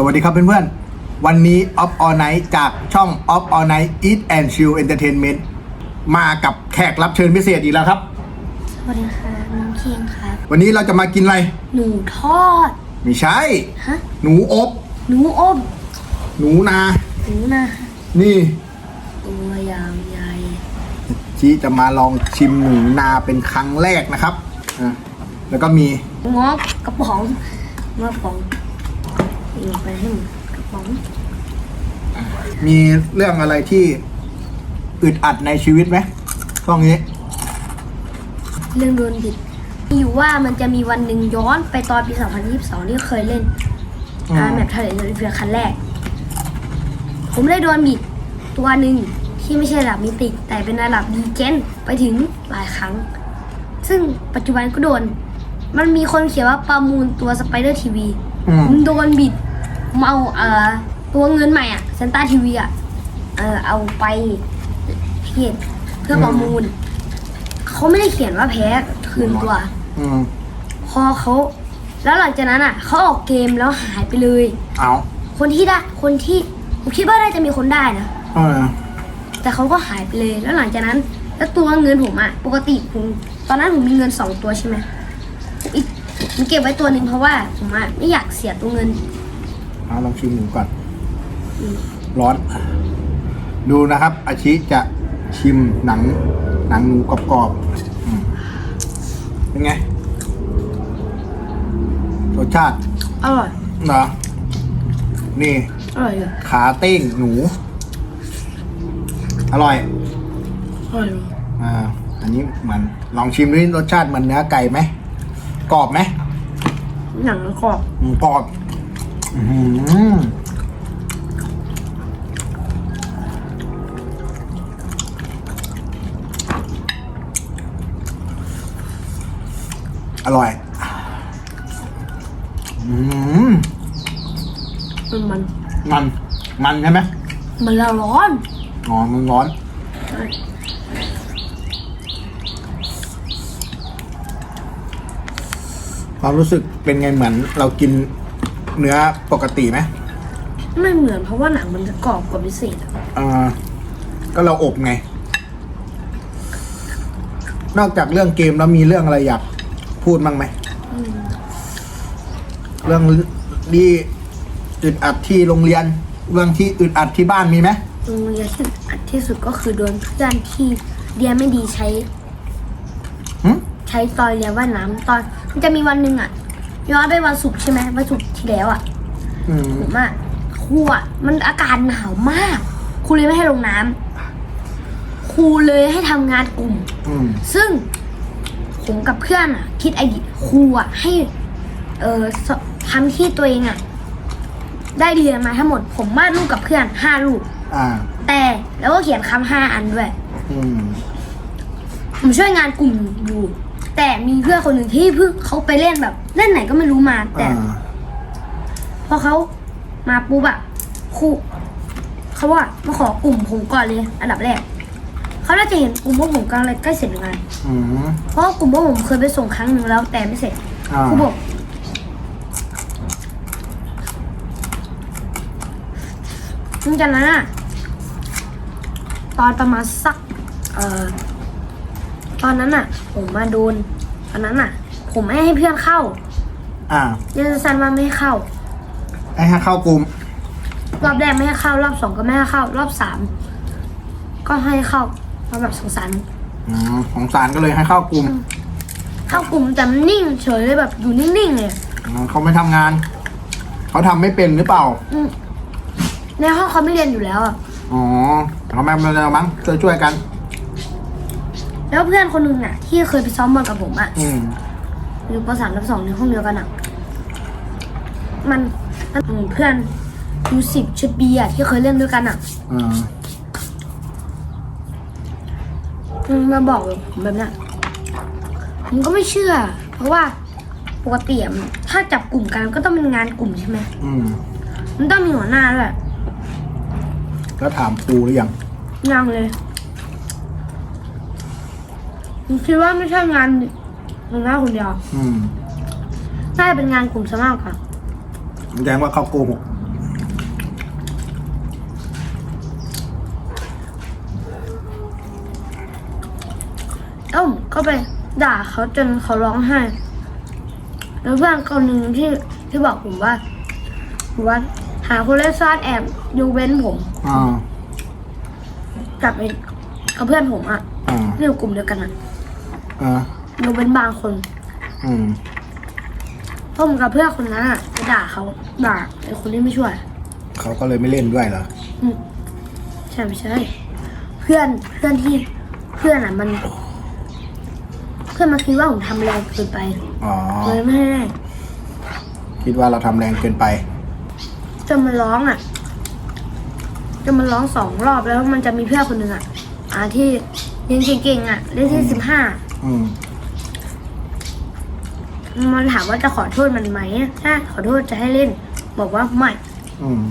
สวัสดีครับเพื่อนๆ วันนี้ Off All Night จากช่อง Off All Night Eat and Chill Entertainment มากับแขกรับเชิญพิเศษอีกแล้วครับ สวัสดีค่ะน้องเคียงครับ วันนี้เราจะมากินอะไร หนูทอด ไม่ใช่ ฮะ หนูอบ หนูอบ หนูนา หนูนะนี่ตัวยาวใหญ่ชี้จะมาลองชิมหนูนาเป็นครั้งแรกนะครับอะแล้วก็มีงอกกระป๋องงอกกระป๋อง ลงไปให้หมดกระป๋องมีเรื่องอะไรที่อึดอัดในชีวิตไหมช่วงนี้ เรื่องโดนบิดมีอยู่ว่ามันจะมีวันหนึ่งย้อนไปตอนปี 2022 ที่เคยเล่นอืม อาร์แมปทะเลโดนเฟียคันแรก ผมได้โดนบิดตัวหนึ่งที่ไม่ใช่ระดับมิติ แต่เป็นระดับดีเจนไปถึงหลายครั้ง ซึ่งปัจจุบันก็โดน มันมีคนเขียนว่าประมูลตัวสไปเดอร์ทีวีอืม ผมโดนบิดผมเอาเอ่อตัวเงินใหม่อะเซนต้าทีวีอะเออเอาไปเพจเพื่อประมูล เขาไม่ได้เขียนว่าแพ้คืนตัว อืม พอเขา แล้วหลังจากนั้นอะเขาออกเกมแล้วหายไปเลย เอาคนที่ได้ คนที่ผมคิดว่าน่าจะมีคนได้นะ เออ แต่เขาก็หายไปเลย แล้วหลังจากนั้น แล้วตัวเงินผมอะปกติผมตอนนั้นผมมีเงินสองตัวใช่ไหมผมอีก ผมเก็บไว้ตัวหนึ่งเพราะว่าผมอะไม่อยากเสียตัวเงิน เอาลองชิมหมูก่อน ร้อน ดูนะครับ อาชิจะชิมหนัง หนังหมูกรอบๆอืมเป็นไง รสชาติอร่อย เหรอนี่ อร่อยเลยขาเต้งหนู อร่อย อร่อยเลยอ่า อันนี้เหมือนลองชิมด้วยรสชาติเหมันเนื้อไก่ไหม กรอบไหม หนังกรอบอืมกรอบอื้อหืออร่อย อืมมันมันมัน มันใช่ไหมมันละร้อน อ๋อมันร้อน ความรู้สึกเป็นไงเหมือนเรากินเนื้อปกติไหมไม่เหมือนเพราะว่าหนังมันจะกรอบกว่าพิเศษอะอ่าก็เราอบไง นอกจากเรื่องเกมแล้วมีเรื่องอะไรอยากพูดบ้างไหมเรื่องที่อึดอัดที่โรงเรียน เรื่องที่อึดอัดที่บ้านมีไหม โรงเรียนที่อัดที่สุดก็คือโดนเพื่อนที่เรียนไม่ดีใช้หึ ใช้ตอนเรียนว่ายน้ำตอนมันจะมีวันหนึ่งอะย้อนไปวันศุกร์ใช่ไหมวันศุกร์ที่แล้วอะอืมผมอะครูอะมันอากาศหนาวมากครูเลยไม่ให้ลงน้ำครูเลยให้ทำงานกลุ่ม อืมซึ่งผมกับเพื่อนอะคิดไอเดียครูอะให้ เอ่อสทำที่ตัวเองอะได้เรียนมาทั้งหมด ผมวาดรูปกับเพื่อนห้ารูป อ่า แต่แล้วก็เขียนคำห้าอันด้วย อืม ผมช่วยงานกลุ่มอยู่ แต่มีเพื่อนคนหนึ่งที่เพิ่งเขาไปเล่นแบบ เล่นไหนก็ไม่รู้มา แต่ อ่าพอเขามาปุ๊บอะครูเขาว่ามาขอกลุ่มผมก่อนเลย อันดับแรกเขาน่าจะเห็นกลุ่มพวกผมกำลังใกล้เสร็จงานอืมเพราะว่ากลุ่มพวกผมเคยไปส่งครั้งหนึ่งแล้วแต่ไม่เสร็จ อ่าครูบอกหลังจากนั้นอะตอนประมาณสัก เอ่อ ตอนนั้นอะผมมาโดนตอนนั้นอะผมไม่ให้เพื่อนเข้าอ่าเรียนสั้นๆว่าไม่ให้เข้าให้ให้เข้ากลุ่มรอบแรกไม่ให้เข้ารอบสองก็ไม่ให้เข้า รอบสามก็ให้เข้าเพราะแบบสงสารอืมของสารก็เลยให้เข้ากลุ่มเข้ากลุ่มแต่มันนิ่งเฉยเลยแบบอยู่นิ่งๆเลยอืมเขาไม่ทำงาน เขาทำไม่เป็นหรือเปล่า อืมในห้องเขาไม่เรียนอยู่แล้วอะอ๋อเขาไม่เป็นไรมั้งช่วยช่วยๆกัน แล้วเพื่อนคนหนึ่งน่ะ ที่เคยไปซ้อมบอลกับผมอะอืมอยู่ปสามกับสองในห้องเดียวกันอะมันมันอืมเพื่อนยูสิบชุดบีอะที่เคยเล่นด้วยกันอะอ่าอืมมาบอกผมแบบเนี้ยผมก็ไม่เชื่อ เพราะว่าปกติอะถ้าจับกลุ่มกันก็ต้องเป็นงานกลุ่มใช่ไหมอืมมันต้องมีหัวหน้าด้วยแล้วถามครูหรือยังยังเลย คิดว่าไม่ใช่งานขอน้าคนเดียวอืมน่าจะเป็นงานกลุ่มซะมากค่ะแสดงว่าเขาโกหกเอ้มก็ไปด่าเขาจนเขาร้องไห้ แล้วเพื่อนคนหนึ่งที่ที่บอกผมว่าผมว่า หาคนเล่นซ่อนแอบยูเว้นผมอ่ากับไอ้กับเพื่อนผมอะนี่อยู่กลุ่มเดียวกันอะ อ่า ยกเว้นบางคน อืม ผมกับเพื่อนคนนั้นอะไปด่าเขาด่าไอ้คนที่ไม่ช่วยเขาก็เลยไม่เล่นด้วยเหรอ อืมใช่ไม่ใช่ เพื่อนเพื่อนที่เพื่อนอะมัน เพื่อนมาคิดว่าผมทำแรงเกินไปอ๋อ เลยไม่ให้เล่นคิดว่าเราทำแรงเกินไป จนมันร้องอะจนมันร้องสองรอบแล้วมันจะมีเพื่อนคนหนึ่งอะอ่าที่เรียนเก่งๆอะเรียนที่สิบห้า อืม มันถามว่าจะขอโทษมันไหมถ้าขอโทษจะให้เล่น บอกว่าไม่ อืม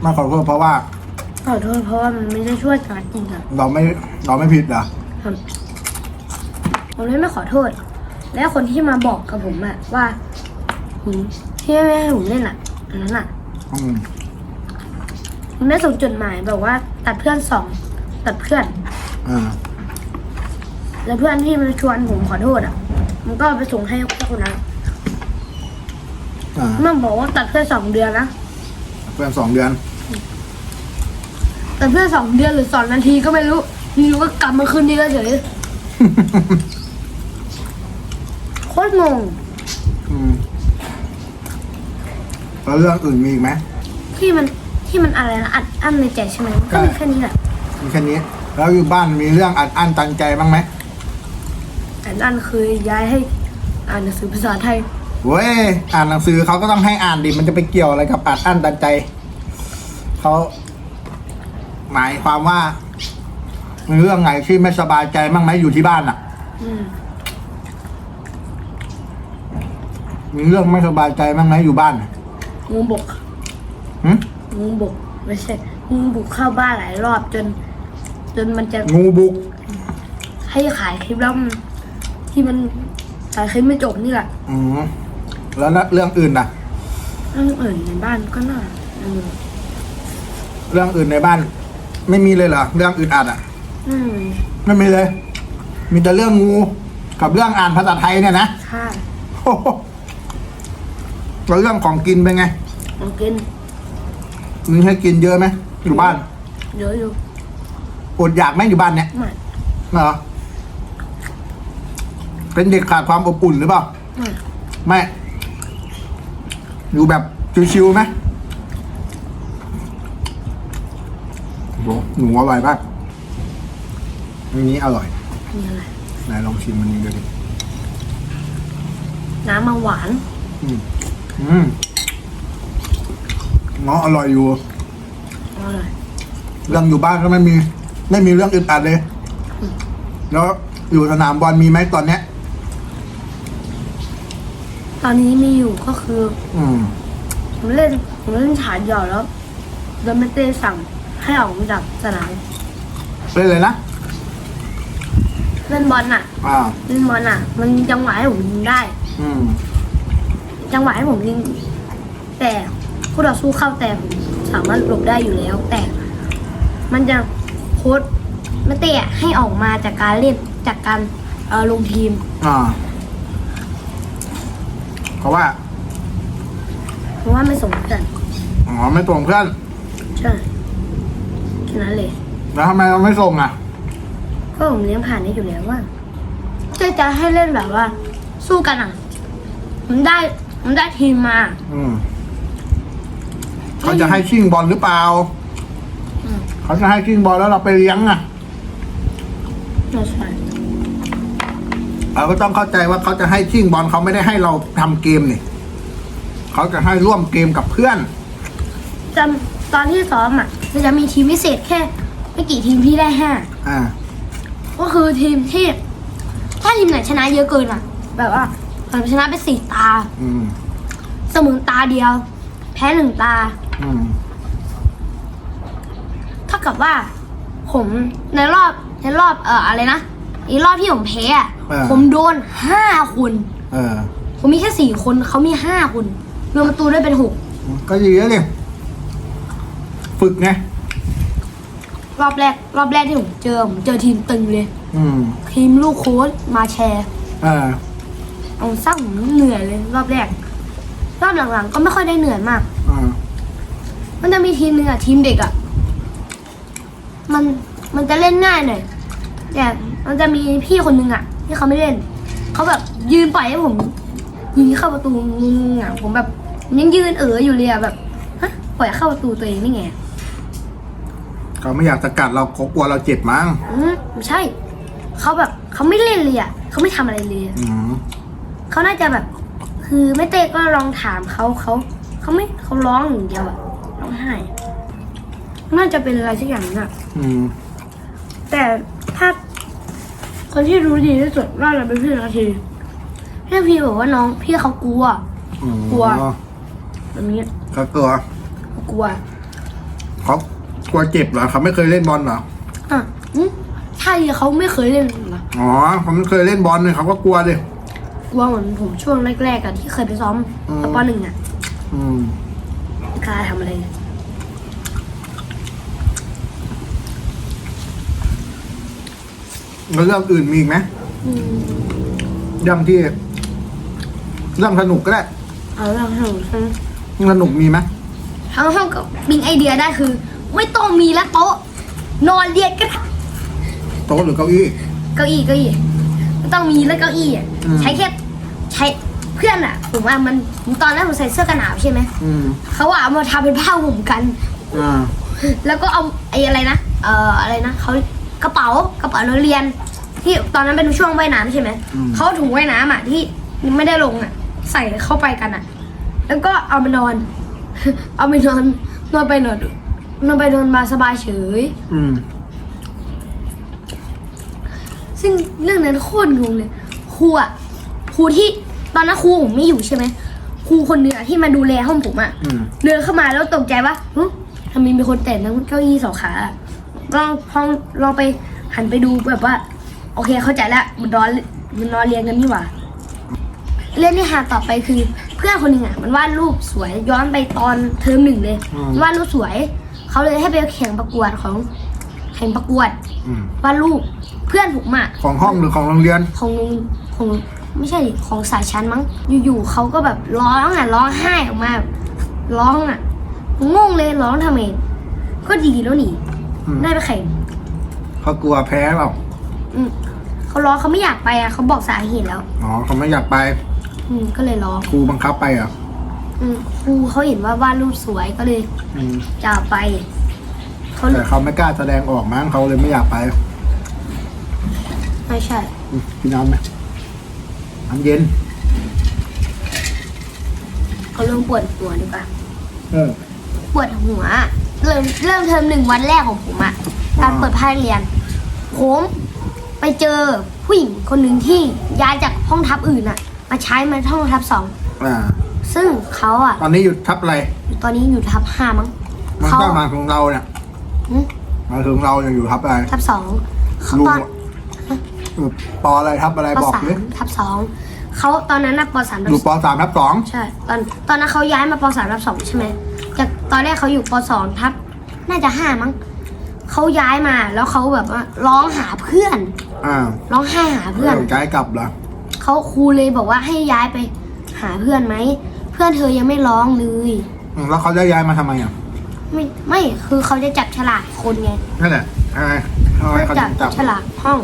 ไมาขอโทษเพราะว่า ขอโทษเพราะว่ามันไม่ได้ช่วยการจริงอะเราไม่เราไม่ผิดเหรอครับผมเลยไม่ขอโทษ แล้วคนที่มาบอกกับผมอะว่าผมที่ไม่ให้ผมเล่นอะอันนั้นอะอืมผมได้ส่งจดหมายบอกว่าตัดเพื่อนสอง ตัดเพื่อน อ่า แล้วเพื่อนที่มันชวนผมขอโทษอะมันก็เอาไปส่งให้คนนั้นอ่า มันบอกว่าตัดเพื่อนสองเดือนนะเพื่อนสองเดือน ตัดเพื่อนสองเดือนหรือสองนาทีก็ไม่รู้อยู่ๆก็กลับมาคืนดีกันเฉยโคตรงงอืมแล้วเรื่องอื่นมีอีกไหมที่มันที่มันอะไรนะอัดอั้นในใจใช่ไหมมันก็มีใช่แค่นี้แหละ มีแค่นี้ แล้วอยู่บ้านมีเรื่องอัดอั้นตันใจบ้างไหมอัดอั้นคือย้ายให้อ่านหนังสือภาษาไทยเว้ยอ่านหนังสือเขาก็ต้องให้อ่านดิมันจะไปเกี่ยวอะไรกับอัดอั้นตันใจเขาหมายความว่ามีเรื่องไหนที่ไม่สบายใจบ้างไหมอยู่ที่บ้านอะอืมมีเรื่องไม่สบายใจบ้างไหมอยู่บ้านงูบกหึงูบกไม่ใช่งูบุกเข้าบ้านหลายรอบจน จนมันจะงูบุก ให้ขายคลิปแล้วมันที่มันขายคลิปไม่จบนี่แหละอืมแล้วนะเรื่องอื่นน่ะเรื่องอื่นในบ้านก็น่าอืมเรื่องอื่นในบ้าน ไม่มีเลยเหรอเรื่องอื่นอัดอะ อืมไม่มีเลย มีแต่เรื่องงู กับเรื่องอ่านภาษาไทยเนี่ยนะใช่โอ้โหแล้วเรื่องของกินเป็นไง ของกินมีให้กินเยอะไหมอยู่บ้าน เยอะอยู่ อดอยากไหมอยู่บ้านเนี่ยไม่เหรอเป็นเด็กขาดความอบอุ่นหรือเปล่า ไม่ไม่ อยู่แบบชิวๆไหมโหหนูอร่อยมากอันนี้อร่อยมีอะไรไหนลองชิมมันนี้ดูดิน้ำมาหวานอืมอืมเงาะอร่อยอยู่อร่อย เรื่องอยู่บ้านก็ไม่มี ไม่มีเรื่องอึดอัดเลย แล้วอยู่สนามบอลมีไหมตอนเนี้ย ตอนนี้มีอยู่ก็คือ อืม ผมเล่นผมเล่นฉานหยอดแล้วโดนไม่เต้สั่งให้ออกมาจากสนามเล่นเลยนะ เล่นบอลน่ะ อ่า เล่นบอลน่ะ มันมีจังหวะให้ผมยิงได้ อืม จังหวะให้ผมยิง แต่คู่ต่อสู้เข้าแต่ผมสามารถหลบได้อยู่แล้ว แต่ มันจะ โค้ดไม่เตะให้ออกมาจากการเล่นจากการเออลงทีม อ่าเพราะว่าเพราะว่าไม่สมกันอ๋อไม่ส่งเพื่อน ใช่แค่นั้นเลยแล้วทำไมเราไม่ส่งอะ ก็ผมเลี้ยงผ่านได้อยู่แล้วว่าจะจะให้เล่นแบบว่า สู้กันอะผมได้ผมได้ทีมมา อืมเขาจะให้ชิงบอลหรือเปล่าอืม เขาจะให้ชิงบอลแล้วเราไปเลี้ยงอะไม่ใช่เราก็ต้องเข้าใจว่าเขาจะให้ชิงบอลเขาไม่ได้ให้เราทำเกมนี่เขาจะให้ร่วมเกมกับเพื่อนจำตอนที่ซ้อมอะมันจะมีทีมพิเศษแค่ไม่กี่ทีมที่ได้ห้าอ่า ก็คือทีมที่ถ้าทีมไหนชนะเยอะเกินอะ แบบว่าผมชนะไปสี่ตา อืมเสมอตาเดียว แพ้หนึ่งตา อืมเท่า กับว่า ผมในรอบในรอบเอ่ออะไรนะอีรอบที่ผมแพ้อะอ่า ผมโดนห้าคน เออ ผมมีแค่สี่คนเขามีห้าคนรวมประตูด้วยเป็นหกก็ดีแล้วเนี่ยฝึกไงรอบแรก รอบแรกที่ผมเจอผมเจอทีมตึงเลย อืมทีมลูกโค้ชมาแชร์ เออเอาสร้างผมเหนื่อยเลย รอบแรก รอบหลังๆ ก็ไม่ค่อยได้เหนื่อยมาก อ่ามันจะมีทีมหนึ่งอะทีมเด็กอะ มันมันจะเล่นง่ายหน่อยแต่มันจะมีพี่คนหนึ่งอะที่เขาไม่เล่น เขาแบบยืนปล่อยให้ผมยิงเข้าประตูงงๆอะผมแบบยังยืนเอ๋ออยู่เลยอะแบบฮะปล่อยเข้าประตูตัวเองนี่ไงเขาไม่อยากจะกัดเราเขากลัวเราเจ็บมั้งอืมไม่ใช่ เขาแบบเขาไม่เล่นเลยอะเขาไม่ทำอะไรเลยอะอืมเขาน่าจะแบบ คือไม่เต้ก็ลองถามเขาเขาเขาไม่เขาร้องอย่างเดียวอะร้องไห้ น่าจะเป็นอะไรสักอย่างนึงอะอืม แต่ถ้าคนที่รู้ดีที่สุดน่าจะเป็นพี่นาทีพี่นาทีบอกว่าน้องพี่เขากลัว อืมกลัว แบบนี้เขากลัวเขากลัวเขากลัวเจ็บเหรอเขาไม่เคยเล่นบอลเหรอ อะอืมใช่เขาไม่เคยเล่นเหรออ๋อเขาไม่เคยเล่นบอลเลยเขาก็กลัวดิ กลัวเหมือนผมช่วงแรกๆอะที่เคยไปซ้อมอืมตอนปหนึ่งอะอืมไม่กล้าทำอะไรเลย แล้วเรื่องอื่นมีอีกไหมอืมเรื่องที่เรื่องสนุกก็ได้เอาเรื่องให้ผมฟังเรื่องสนุกมีไหมทั้งห้องกับบิงไอเดียได้คือ ไม่ต้องมีแล้วโต๊ะ นอนเรียนก็ได้โต๊ะหรือเก้าอี้ เก้าอี้เก้าอี้ไม่ต้องมีแล้วเก้าอี้อะอืม ใช้แค่ใช้เพื่อนอะผมว่ามันตอนแรกผมใส่เสื้อกันหนาวใช่ไหมอืมเขาอะเอามาทำเป็นผ้าห่มกัน อ่าแล้วก็เอาไอ้อะไรนะ เอ่ออะไรนะเขากระเป๋ากระเป๋านักเรียน ที่ตอนนั้นเป็นช่วงว่ายน้ำใช่ไหมอืม เขาเอาถุงว่ายน้ำอะที่ไม่ได้ลงอะใส่เข้าไปกันอะแล้วก็เอามานอน เอาไปนอนนอนไปนอนนอนไปนอนมาสบายเฉย อืม ซึ่งเรื่องนั้นโคตรงงเลยครูอะครูที่ตอนนั้นครูผมไม่อยู่ใช่ไหมครูคนเนื้อะที่มาดูแลห้องผมอะอืม เดินเข้ามาแล้วตกใจว่าหึทำไมมีคนแต่งทั้งเก้าอี้สองขาอะลองลองลองไปหันไปดูแบบว่า โอเคเข้าใจแล้วมันนอนมันนอนเรียนกันนี่หว่าเรื่องที่หาต่อไปคือ เพื่อนคนหนึ่งอะมันวาดรูปสวยย้อนไปตอนเทอมหนึ่งเลยอืม วาดรูปสวย เขาเลยให้ไปแข่งประกวดของแข่งประกวดอืมวาดรูปเพื่อนผมอะ ของห้องหรือของโรงเรียน ของของไม่ใช่ดิของสายชั้นมั้ง อยู่ๆเขาก็แบบร้องอะร้องไห้ออกมาแบบร้องอะผมงงเลยร้องทำไมก็ดีแล้วนี่อืม ได้ไปแข่งเขากลัวแพ้เปล่าอืม เขาร้องเขาไม่อยากไปอะเขาบอกสาเหตุแล้ว อ๋อเขาไม่อยากไป อืมก็เลยร้องครูบังคับไปเหรอะอืมครูเขาเห็นว่าวาดรูปสวยก็เลยอืมจะเอาไปเขาแต่เขาไม่กล้าแสดงออกมั้งเขาเลยไม่อยากไปไม่ใช่ อืมพี่น้ำไหมน้ำเย็น เขาเริ่มปวดหัวดีกว่าเออ ปวดหัว เริ่มเริ่มเทอมหนึ่งวันแรกของผมอะการอ่าเปิดภาคเรียน ผม ไปเจอผู้หญิงคนหนึ่งที่ย้ายจากห้องทับอื่นอะมาใช้มาห้องทับสองอ่า ซึ่งเขาอะตอนนี้อยู่ทับอะไรตอนนี้อยู่ทับห้ามั้งมันเขาก็มาถึงเราเนี่ยหึมาถึงเรายังอยู่ทับอะไรทับสองเขาลุงตอนเออปออะไรทับอะไรปบอกสามดิทับสองเขาตอนนั้นนะปสามทับอยู่ปสามทับสองใช่ ตอนตอนนั้นเขาย้ายมาปสามทับสองใช่ไหมจากตอนแรกเขาอยู่ปสองทับ น่าจะห้ามั้งเขาย้ายมาแล้วเขาแบบว่าร้องหาเพื่อน อ่าร้องไห้หาเพื่อนย้ายกลับเหรอเขาครูเลยบอกว่าให้ย้ายไปหาเพื่อนไหม เพื่อนเธอยังไม่ร้องเลยอืมแล้วเขาจะย้ายมาทำไมอะไม่ไม่คือเขาจะจับฉลากคนไงนั่นแหละทำไมทำไมเขาจัถึงจับฉลากห้อง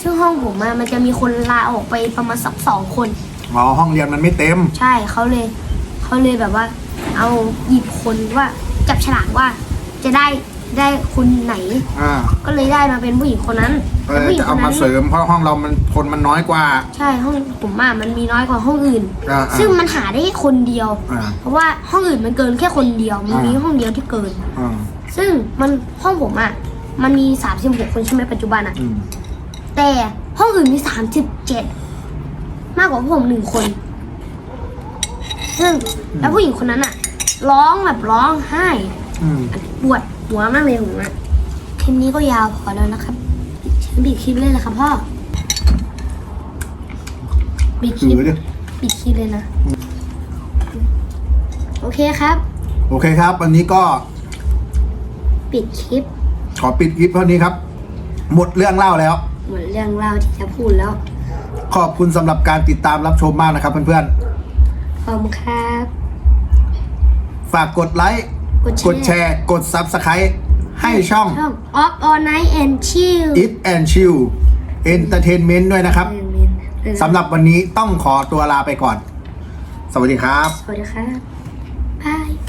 ซึ่งห้องผมอะมันจะมีคนลาออกไปประมาณสักสองคน อ๋อห้องเรียนมันไม่เต็ม ใช่เขาเลยเขาเลยแบบว่า เอาหยิบคนว่าจับฉลากว่าจะได้ ได้คนไหน อ่าก็เลยได้มาเป็นผู้หญิงคนนั้นก็แต่เลยผู้หญิงจะคเอานมานั้นเสริมเพราะห้องเรามันคนมันน้อยกว่า ใช่ห้องผมอะมันมีน้อยกว่าห้องอื่น อ่าอ่าซึ่งมันหาได้แค่คนเดียว อ่า เพราะว่าห้องอื่นมันเกินแค่คนเดียวมันมีอ่าห้องเดียวที่เกิน อ่าซึ่งมันห้องผมอะมันมีสามสิบหกคนใช่ไหมปัจจุบันอะอืมแต่ห้องอื่นมีสามสิบเจ็ดมากกว่าพวกผมหนึ่งคน ซึ่งแล้วผู้หญิงคนนั้นอะร้องแบบร้องไห้อืมปวด หัวมากเลยผมอะคลิปนี้ก็ยาวพอแล้วนะครับฉันปิดคลิปเลยละครับพ่อปิดคถืลิปอดิปิดคลิปเลยนะ โอเคครับ โอเคครับ วันนี้ก็ ปิดคลิป ขอปิดคลิปเท่านี้ครับ หมดเรื่องเล่าแล้ว หมดเรื่องเล่าที่จะพูดแล้ว ขอบคุณสำหรับการติดตามรับชมมากนะครับเพื่อนขอบคุณครับๆฝากกดไลค์ กกดดแชแชร์ร์ กด Subscribe ให้ช่อง ช่อง Off All Night and Chill It and Chill Entertainment ด้วยนะครับสำหรับวันนี้ต้องขอตัวลาไปก่อน สวัสดีครับ สวัสดีครับบาย